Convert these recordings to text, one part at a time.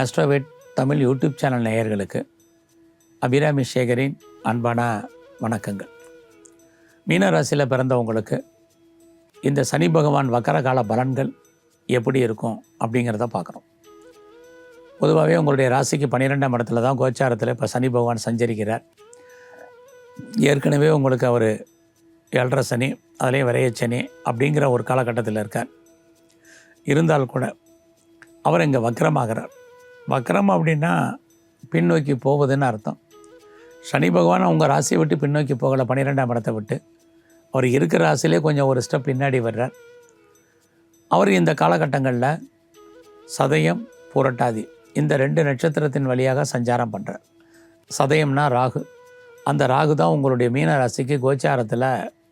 Astroved Tamil YouTube channel நேயர்களுக்கு அபிராமி சேகரின் அன்பான வணக்கங்கள். மீனராசியில் பிறந்தவங்களுக்கு இந்த சனி பகவான் வக்கரகால பலன்கள் எப்படி இருக்கும் அப்படிங்கிறத பார்க்குறோம் பொதுவாகவே உங்களுடைய ராசிக்கு பன்னிரெண்டாம் இடத்துல தான் கோச்சாரத்தில் இப்போ சனி பகவான் சஞ்சரிக்கிறார். ஏற்கனவே உங்களுக்கு அவர் ஏழரை சனி அதுலேயும் விரைய சனி அப்படிங்கிற ஒரு காலகட்டத்தில் இருக்கார். இருந்தால் கூட அவர் இங்கே வக்கரமாகிறார். வக்ரம் அப்படின்னா பின்னோக்கி போவதுன்னு அர்த்தம். சனி பகவான் உங்கள் ராசியை விட்டு பின்னோக்கி போகலை பன்னிரெண்டாம் இடத்தை விட்டு. அவர் இருக்கிற ராசிலே கொஞ்சம் ஒரு ஸ்டெப் பின்னாடி வர்றார். அவர் இந்த காலகட்டங்களில் சதயம் புரட்டாதி இந்த ரெண்டு நட்சத்திரத்தின் வழியாக சஞ்சாரம் பண்ணுறார் சதயம்னா ராகு. அந்த ராகு தான் உங்களுடைய மீன ராசிக்கு கோச்சாரத்தில்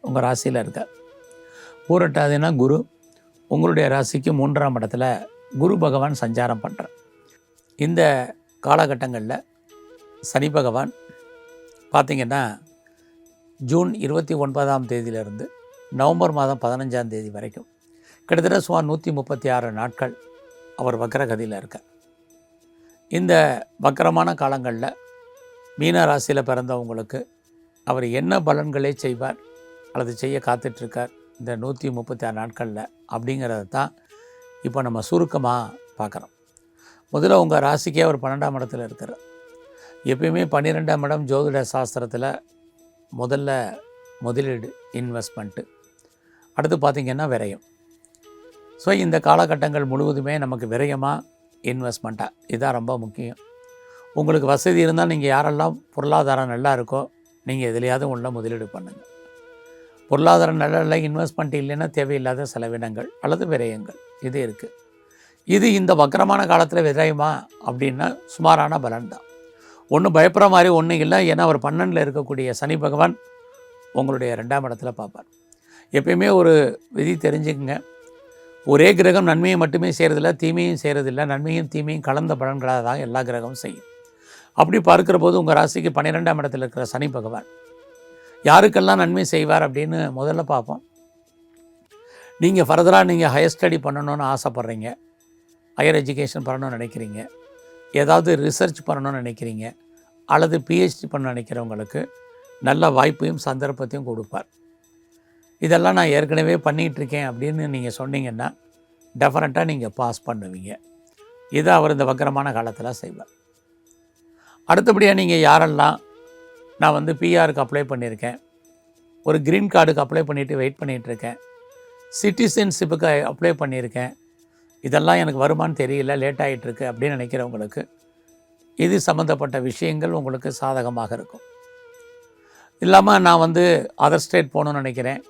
உங்கள் ராசியில் இருக்கார் பூரட்டாதினா குரு. உங்களுடைய ராசிக்கு மூன்றாம் இடத்துல குரு பகவான் சஞ்சாரம் பண்ணுறார் இந்த காலகட்டங்களில் சனி பகவான் பார்த்திங்கன்னா ஜூன் இருபத்தி ஒன்பதாம் தேதியிலிருந்து நவம்பர் மாதம் பதினஞ்சாம் தேதி வரைக்கும் கிட்டத்தட்ட சுமார் நூற்றி முப்பத்தி ஆறு நாட்கள் அவர் வக்கரகதியில் இருக்கார். இந்த வக்கரமான காலங்களில் மீன ராசியில் பிறந்தவங்களுக்கு அவர் என்ன பலன்களே செய்வார் அல்லது செய்ய காத்துட்ருக்கார் இந்த நூற்றி முப்பத்தி ஆறு நாட்களில் அப்படிங்கிறத தான் இப்போ நம்ம சுருக்கமாக பார்க்குறோம். முதல்ல உங்கள் ராசிக்கே அவர் பன்னெண்டாம் இடத்துல இருக்கிறார் எப்பயுமே பன்னிரெண்டாம் இடம் ஜோதிட சாஸ்திரத்தில் முதல்ல முதலீடு இன்வெஸ்ட்மெண்ட்டு அடுத்து பார்த்திங்கன்னா விரயம். ஸோ இந்த காலகட்டங்கள் முழுவதுமே நமக்கு விரயமாக இன்வெஸ்ட்மெண்ட்டாக இதுதான் ரொம்ப முக்கியம். உங்களுக்கு வசதி இருந்தால் நீங்கள் யாரெல்லாம் பொருளாதாரம் நல்லா இருக்கோ நீங்கள் எதுலையாவது உள்ள முதலீடு பண்ணுங்கள் பொருளாதாரம் நல்லா இன்வெஸ்ட்மெண்ட் இல்லைன்னா தேவையில்லாத செலவினங்கள் அல்லது விரயங்கள். இது இருக்குது இது இந்த வக்கரமான காலத்தில் விதையுமா அப்படின்னா சுமாரான பலன் தான் ஒன்றும் பயப்படுற மாதிரி ஒன்றும் இல்லை. ஏன்னா அவர் பன்னெண்டில் இருக்கக்கூடிய சனி பகவான் உங்களுடைய ரெண்டாம் இடத்துல பார்ப்பார். எப்பயுமே ஒரு விதி தெரிஞ்சுக்குங்க. ஒரே கிரகம் நன்மையை மட்டுமே செய்கிறதில்ல தீமையும் செய்கிறதில்ல நன்மையும் தீமையும் கலந்த பலன்களாக தான் எல்லா கிரகமும் செய்யும். அப்படி பார்க்குற போது உங்கள் ராசிக்கு பன்னிரெண்டாம் இடத்துல இருக்கிற சனி பகவான். யாருக்கெல்லாம் நன்மை செய்வார் அப்படின்னு முதல்ல பார்ப்போம். நீங்கள் ஃபர்தராக நீங்கள் ஹையர் ஸ்டடி பண்ணணும்னு ஆசைப்பட்றீங்க. ஹையர் எஜுகேஷன் பண்ணணும்னு நினைக்கிறீங்க. ஏதாவது ரிசர்ச் பண்ணணும்னு நினைக்கிறீங்க. அல்லது பிஹெச்டி பண்ண நினைக்கிறவங்களுக்கு நல்ல வாய்ப்பையும் சந்தர்ப்பத்தையும் கொடுப்பார். இதெல்லாம் நான் ஏற்கனவே பண்ணிகிட்ருக்கேன் அப்படின்னு நீங்கள் சொன்னீங்கன்னா டெஃபரெண்ட்டாக நீங்கள் பாஸ் பண்ணுவீங்க. இதை அவர் இந்த வக்கரமான காலத்தில் செய்வார். அடுத்தபடியாக நீங்கள் யாரெல்லாம் நான் வந்து பிஆருக்கு அப்ளை பண்ணியிருக்கேன். ஒரு க்ரீன் கார்டுக்கு அப்ளை பண்ணிவிட்டு வெயிட் பண்ணிகிட்ருக்கேன். சிட்டிசன்ஷிப்புக்கு அப்ளை பண்ணியிருக்கேன். இதெல்லாம் எனக்கு வருமானு தெரியல லேட் ஆகிட்டுருக்கு அப்படின்னு நினைக்கிறவங்களுக்கு இது சம்மந்தப்பட்ட விஷயங்கள் உங்களுக்கு சாதகமாக இருக்கும். இல்லாமல் நான் வந்து அதர் ஸ்டேட் போகணுன்னு நினைக்கிறேன்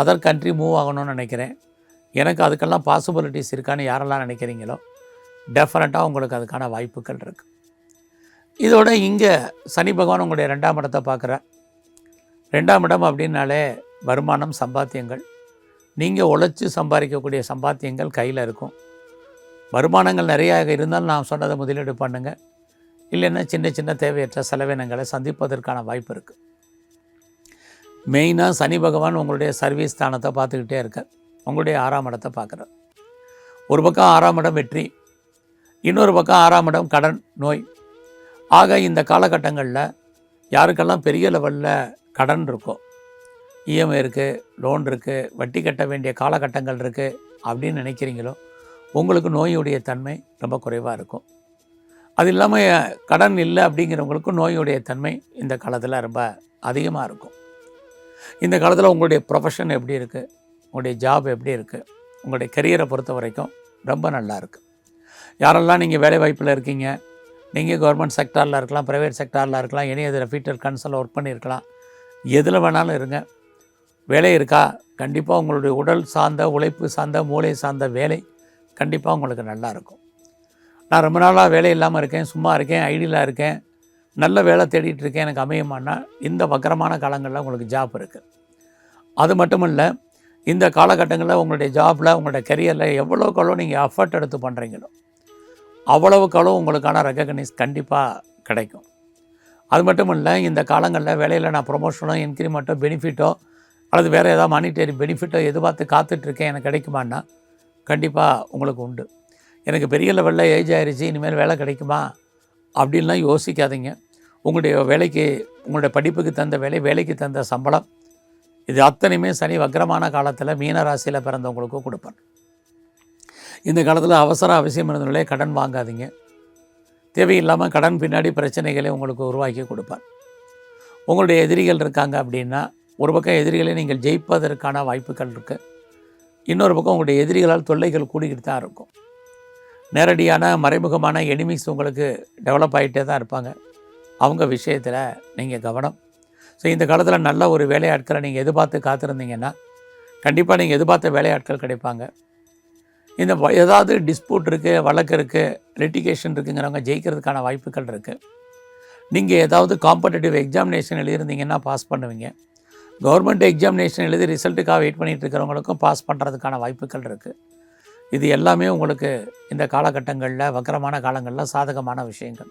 அதர் கண்ட்ரி மூவ் ஆகணும்னு நினைக்கிறேன். எனக்கு அதுக்கெல்லாம் பாசிபிலிட்டிஸ் இருக்கான்னு யாரெல்லாம் நினைக்கிறீங்களோ டெஃபினட்டாக உங்களுக்கு அதுக்கான வாய்ப்புகள் இருக்குது இதோட இங்கே சனி பகவான் உங்களுடைய ரெண்டாம் இடத்தை பார்க்குற ரெண்டாம் இடம் அப்படின்னாலே வருமானம் சம்பாத்தியங்கள். நீங்கள் உழைச்சி சம்பாதிக்கக்கூடிய சம்பாத்தியங்கள் கையில் இருக்கும். வருமானங்கள் நிறையா இருந்தாலும் நான் சொன்னதை முதலீடு பண்ணுங்கள் இல்லைன்னா சின்ன சின்ன தேவையற்ற செலவினங்களை சந்திப்பதற்கான வாய்ப்பு இருக்குது மெயினாக சனி பகவான் உங்களுடைய சர்வீஸ் ஸ்தானத்தை பார்த்துக்கிட்டே இருக்கார். உங்களுடைய ஆறாம் இடத்தை பார்க்குறார். ஒரு பக்கம் ஆறாம் இடம் வெற்றி இன்னொரு பக்கம் ஆறாம் இடம் கடன் நோய். ஆக இந்த காலகட்டங்களில் யாருக்கெல்லாம் பெரிய லெவலில் கடன் இருக்கோ இஎம்ஐ இருக்குது லோன் இருக்குது வட்டி கட்ட வேண்டிய காலகட்டங்கள் இருக்குது அப்படின்னு நினைக்கிறீங்களோ உங்களுக்கு நோயுடைய தன்மை ரொம்ப குறைவாக இருக்கும். அது இல்லாமல் கடன் இல்லை அப்படிங்கிறவங்களுக்கும் நோயுடைய தன்மை இந்த காலத்தில் ரொம்ப அதிகமாக இருக்கும். இந்த காலத்தில் உங்களுடைய ப்ரொஃபஷன் எப்படி இருக்குது உங்களுடைய ஜாப் எப்படி இருக்குது உங்களுடைய கரியரை பொறுத்த வரைக்கும் ரொம்ப நல்லா இருக்குது யாரெல்லாம் நீங்கள் வேலை வாய்ப்பில் இருக்கீங்க நீங்கள் கவர்மெண்ட் செக்டாரில் இருக்கலாம் ப்ரைவேட் செக்டாரில் இருக்கலாம் எனி அதில் ஃபீட்டர் கன்சல் ஒர்க் பண்ணியிருக்கலாம் எதில் வேணாலும் இருங்க. வேலை இருக்கா? கண்டிப்பாக உங்களுடைய உடல் சார்ந்த உழைப்பு சார்ந்த மூளை சார்ந்த வேலை கண்டிப்பாக உங்களுக்கு நல்லா இருக்கும். நான் ரொம்ப நாளாக வேலை இல்லாமல் இருக்கேன் சும்மா இருக்கேன் ஐடியலாக இருக்கேன் நல்ல வேலை தேடிட்டு இருக்கேன் எனக்கு அமையுமானா இந்த வக்கரமான காலங்களில் உங்களுக்கு ஜாப் இருக்குது அது மட்டும் இல்லை இந்த காலகட்டங்களில் உங்களுடைய ஜாப்பில் உங்களுடைய கரியரில் எவ்வளோக்கு எவ்வளோ நீங்கள் எஃபர்ட் எடுத்து பண்ணுறீங்களோ அவ்வளவுக்கு அளவு உங்களுக்கான ரெக்கக்னைஸ் கண்டிப்பாக கிடைக்கும். அது மட்டும் இல்லை இந்த காலங்களில் வேலையில் நான் ப்ரொமோஷனோ இன்க்ரிமெண்ட்டோ பெனிஃபிட்டோ அல்லது வேறு ஏதாவது மானிட்டரி பெனிஃபிட்டோ எதிர்பார்த்து காத்துட்ருக்கேன் எனக்கு கிடைக்குமான்னா கண்டிப்பாக உங்களுக்கு உண்டு. எனக்கு பெரிய லெவலில் ஏஜ் ஆயிடுச்சு இனிமேல் வேலை கிடைக்குமா? அப்படின்லாம் யோசிக்காதீங்க. உங்களுடைய வேலைக்கு உங்களுடைய படிப்புக்கு தந்த வேலை வேலைக்கு தந்த சம்பளம் இது அத்தனையுமே சனி வக்கரமான காலத்தில் மீன ராசியில் பிறந்தவங்களுக்கும் கொடுப்பார் இந்த காலத்தில் அவசர அவசியம் இருந்தனாலே கடன் வாங்காதீங்க. தேவையில்லாமல் கடன் பின்னாடி பிரச்சனைகளை உங்களுக்கு உருவாக்கி கொடுப்பார் உங்களுடைய எதிரிகள் இருக்காங்க அப்படின்னா ஒரு பக்கம் எதிரிகளை நீங்கள் ஜெயிப்பதற்கான வாய்ப்புகள் இருக்குது இன்னொரு பக்கம் உங்களுடைய எதிரிகளால் தொல்லைகள் கூடிக்கிட்டு தான் இருக்கும். நேரடியான மறைமுகமான எனிமிஸ் உங்களுக்கு டெவலப் ஆகிட்டே தான் இருப்பாங்க. அவங்க விஷயத்தில் நீங்கள் கவனம். ஸோ இந்த காலத்தில் நல்ல ஒரு வேலையாட்களை நீங்கள் எதிர்பார்த்து காத்திருந்தீங்கன்னா கண்டிப்பாக நீங்கள் எதிர்பார்த்த வேலையாட்கள் கிடைப்பாங்க. இந்த வ- ஏதாவது டிஸ்பியூட் இருக்குது வழக்கு இருக்குது லிட்டிகேஷன் இருக்குங்கிறவங்க ஜெயிக்கிறதுக்கான வாய்ப்புகள் இருக்குது நீங்கள் ஏதாவது காம்படிட்டிவ் எக்ஸாமினேஷன் எழுதியிருந்தீங்கன்னா பாஸ் பண்ணுவீங்க. கவர்மெண்ட் எக்ஸாமினேஷன் எழுதி ரிசல்ட்டுக்காக வெயிட் பண்ணிகிட்டு இருக்கிறவங்களுக்கும் பாஸ் பண்ணுறதுக்கான வாய்ப்புகள் இருக்குது இது எல்லாமே உங்களுக்கு இந்த காலகட்டங்களில் வக்கரமான காலங்களில் சாதகமான விஷயங்கள்.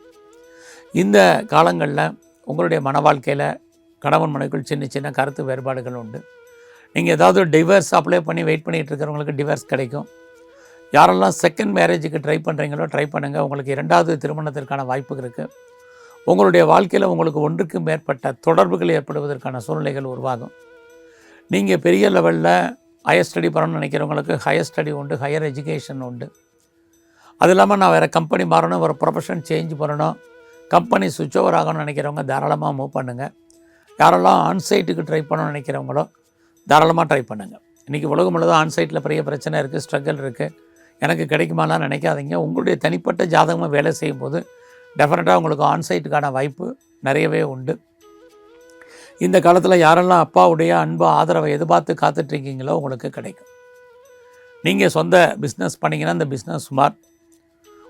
இந்த காலங்களில் உங்களுடைய மன வாழ்க்கையில் கணவன் மனைக்குள் சின்ன சின்ன கருத்து வேறுபாடுகள் உண்டு. நீங்கள் ஏதாவது டிவர்ஸ் அப்ளை பண்ணி வெயிட் பண்ணிகிட்டு இருக்கிறவங்களுக்கு டிவர்ஸ் கிடைக்கும். யாரெல்லாம் செகண்ட் மேரேஜுக்கு ட்ரை பண்ணுறீங்களோ ட்ரை பண்ணுங்கள் உங்களுக்கு இரண்டாவது திருமணத்திற்கான வாய்ப்பு இருக்குது உங்களுடைய வாழ்க்கையில் உங்களுக்கு ஒன்றுக்கு மேற்பட்ட தொடர்புகள் ஏற்படுவதற்கான சூழ்நிலைகள் உருவாகும். நீங்கள் பெரிய லெவலில் ஹையர் ஸ்டடி பண்ணணும்னு நினைக்கிறவங்களுக்கு ஹையர் ஸ்டடி உண்டு ஹையர் எஜுகேஷன் உண்டு. அது இல்லாமல் நான் வேறு கம்பெனி மாறணும் ஒரு ப்ரொஃபஷன் சேஞ்ச் பண்ணணும் கம்பெனி சுவிட்ச் ஓவர் ஆகணும்னு நினைக்கிறவங்க தாராளமாக மூவ் பண்ணுங்கள் யாரெல்லாம் ஆன்சைட்டுக்கு ட்ரை பண்ணணும்னு நினைக்கிறவங்களோ தாராளமாக ட்ரை பண்ணுங்கள் இன்றைக்கி உலகம் முழுவதும் ஆன்சைட்டில் பெரிய பிரச்சனை இருக்குது ஸ்ட்ரகிள் இருக்குது எனக்கு கிடைக்குமாலாம் நினைக்காதீங்க. உங்களுடைய தனிப்பட்ட ஜாதகமாக வேலை செய்யும்போது டெஃபினட்டாக உங்களுக்கு ஆன்சைட்டுக்கான வாய்ப்பு நிறையவே உண்டு. இந்த காலத்தில் யாரெல்லாம் அப்பாவுடைய அன்பு ஆதரவை எதிர்பார்த்து காத்துட்ருக்கீங்களோ உங்களுக்கு கிடைக்கும். நீங்கள் சொந்த பிஸ்னஸ் பண்ணிங்கன்னா அந்த பிஸ்னஸ் ஸ்மார்ட்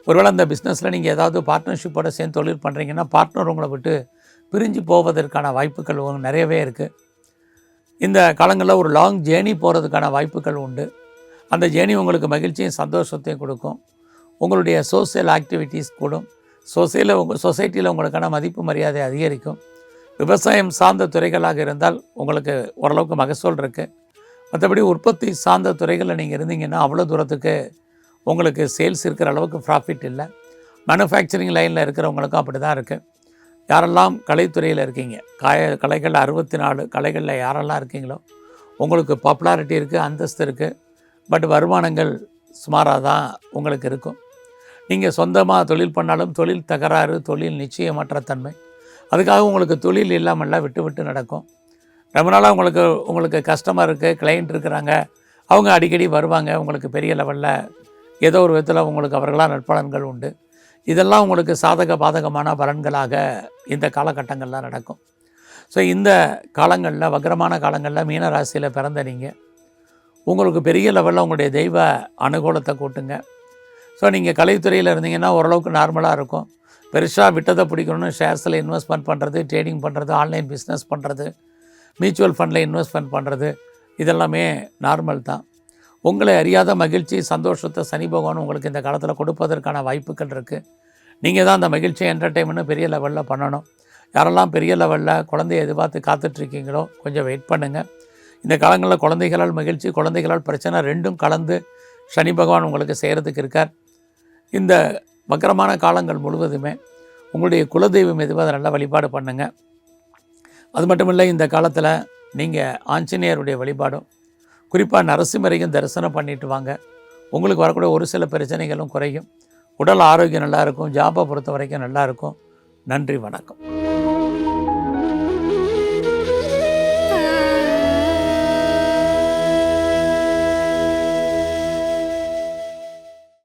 ஒருவேளை அந்த பிஸ்னஸில் நீங்கள் ஏதாவது பார்ட்னர்ஷிப்போட சேர்ந்து தொழில் பண்ணுறீங்கன்னா பார்ட்னர் உங்களை விட்டு பிரிஞ்சு போவதற்கான வாய்ப்புகள் நிறையவே இருக்குது இந்த காலங்களில் ஒரு லாங் ஜேர்னி போகிறதுக்கான வாய்ப்புகள் உண்டு. அந்த ஜேர்னி உங்களுக்கு மகிழ்ச்சியும் சந்தோஷத்தையும் கொடுக்கும். உங்களுடைய சோசியல் ஆக்டிவிட்டீஸ் கூடும். சொசையில் உங்கள் சொசைட்டியில் உங்களுக்கான மதிப்பு மரியாதை அதிகரிக்கும். விவசாயம் சார்ந்த துறைகளாக இருந்தால் உங்களுக்கு ஓரளவுக்கு மகசூல் இருக்குது மற்றபடி உற்பத்தி சார்ந்த துறைகளில் நீங்கள் இருந்தீங்கன்னா அவ்வளோ தூரத்துக்கு உங்களுக்கு சேல்ஸ் இருக்கிற அளவுக்கு ப்ராஃபிட் இல்லை. மேனுஃபேக்சரிங் லைனில் இருக்கிறவங்களுக்கும் அப்படி தான் இருக்குது யாரெல்லாம் கலைத்துறையில் இருக்கீங்க காய கலைகளில் அறுபத்தி நாலு கலைகளில் யாரெல்லாம் இருக்கீங்களோ உங்களுக்கு பாப்புலாரிட்டி இருக்குது அந்தஸ்து இருக்குது பட் வருமானங்கள் சுமாராக தான் உங்களுக்கு இருக்கும். நீங்கள் சொந்தமாக தொழில் பண்ணாலும் தொழில் தகராறு தொழில் நிச்சயமற்ற தன்மை. அதுக்காக உங்களுக்கு தொழில் இல்லாமல்லாம் விட்டு விட்டு நடக்கும். ரொம்ப நாளாக உங்களுக்கு உங்களுக்கு கஸ்டமர் இருக்குது கிளைண்ட் இருக்கிறாங்க. அவங்க அடிக்கடி வருவாங்க உங்களுக்கு பெரிய லெவலில் ஏதோ ஒரு விதத்தில் உங்களுக்கு அவர்களாக நற்பலன்கள் உண்டு. இதெல்லாம் உங்களுக்கு சாதக பாதகமான பலன்களாக இந்த காலகட்டங்கள்லாம் நடக்கும். ஸோ இந்த காலங்களில் வக்ரமான காலங்களில் மீன ராசியில் பிறந்த நீங்கள் உங்களுக்கு பெரிய லெவலில் உங்களுடைய தெய்வ அனுகூலத்தை கூட்டுங்க. ஸோ நீங்கள் கலைத்துறையில் இருந்தீங்கன்னா ஓரளவுக்கு நார்மலாக இருக்கும். பெருசாக விட்டதை பிடிக்கணும்னு ஷேர்ஸில் இன்வெஸ்ட்மெண்ட் பண்ணுறது ட்ரேடிங் பண்ணுறது ஆன்லைன் பிஸ்னஸ் பண்ணுறது மியூச்சுவல் ஃபண்டில் இன்வெஸ்ட்மெண்ட் பண்ணுறது இதெல்லாமே நார்மல் தான். உங்களை அறியாத மகிழ்ச்சி சந்தோஷத்தை சனி பகவான் உங்களுக்கு இந்த காலத்தில் கொடுப்பதற்கான வாய்ப்புகள் இருக்குது நீங்கள் தான் அந்த மகிழ்ச்சி என்டர்டெயின்மெண்ட்டு பெரிய லெவலில் பண்ணணும். யாரெல்லாம் பெரிய லெவலில் குழந்தைய எதிர்பார்த்து காத்துட்ருக்கீங்களோ கொஞ்சம் வெயிட் பண்ணுங்கள் இந்த காலங்களில் குழந்தைகளால் மகிழ்ச்சி குழந்தைகளால் பிரச்சனை ரெண்டும் கலந்து சனி பகவான் உங்களுக்கு செய்கிறதுக்கு இருக்கார். இந்த வக்கரமான காலங்கள் முழுவதுமே உங்களுடைய குலதெய்வம் எதுவும் அதை நல்லா வழிபாடு பண்ணுங்கள் அது மட்டும் இல்லை இந்த காலத்தில் நீங்கள் ஆஞ்சநேயருடைய வழிபாடும் குறிப்பாக நரசிம்மரையும் தரிசனம் பண்ணிட்டு வாங்க. உங்களுக்கு வரக்கூடிய ஒரு சில பிரச்சனைகளும் குறையும். உடல் ஆரோக்கியம் நல்லாயிருக்கும் ஜாபை பொறுத்த வரைக்கும் நல்லாயிருக்கும் நன்றி வணக்கம்.